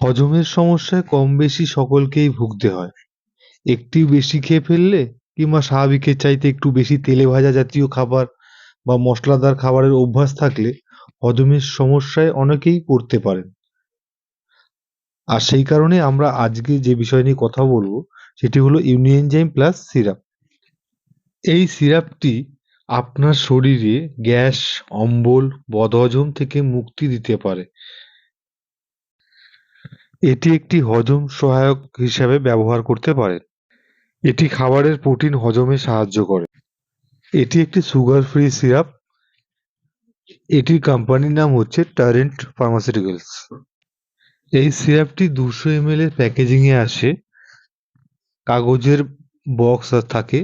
হজমের সমস্যায় কম বেশি সকলকেই ভুগতে হয়। একটু বেশি খেয়ে ফেললে কিংবা স্বাভাবিকের চাইতে একটু বেশি তেলে ভাজা জাতীয় খাবার বা মশলাদার খাবারের অভ্যাস থাকলে হজমের সমস্যায় অনেকেই পড়তে পারেন। আর সেই কারণে আমরা আজকে যে বিষয় নিয়ে কথা বলব, সেটি হলো ইউনিএনজাইম প্লাস সিরাপ। এই সিরাপটি আপনার শরীরে গ্যাস, অম্বল, বদহজম থেকে মুক্তি দিতে পারে। এটি একটি হজম সহায়ক হিসাবে ব্যবহার করতে পারেন এটি খাবারের প্রোটিন হজমে সাহায্য করে। এটি একটি সুগার ফ্রি সিরাপ। এটির কোম্পানির নাম হচ্ছে টারেন্ট ফার্মাসিউটিক্যালস এই সিরাপটি দুশো এমএল এর প্যাকেজিংয়ে আসে। কাগজের বক্স থাকে।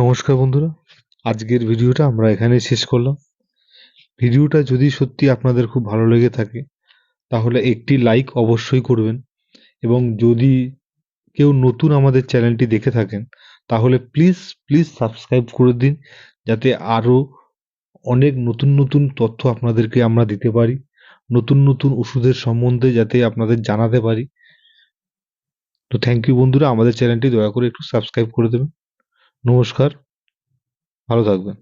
নমস্কার বন্ধুরা। আজকের ভিডিওটা আমরা এখানে শেষ করলাম। ভিডিওটা যদি সত্যি আপনাদের খুব ভালো লেগে থাকে, তাহলে একটি লাইক অবশ্যই করবেন এবং যদি কেউ নতুন আমাদের চ্যানেলটি দেখে থাকেন, তাহলে প্লিজ প্লিজ সাবস্ক্রাইব করে দিন, যাতে আরও অনেক নতুন নতুন তথ্য আপনাদেরকে আমরা দিতে পারি, নতুন নতুন ওষুধের সম্বন্ধে যাতে আপনাদের জানাতে পারি। তো থ্যাংক ইউ বন্ধুরা, আমাদের চ্যানেলটি দয়া করে একটু সাবস্ক্রাইব করে দেবেন। নমস্কার ভালো থাকবেন।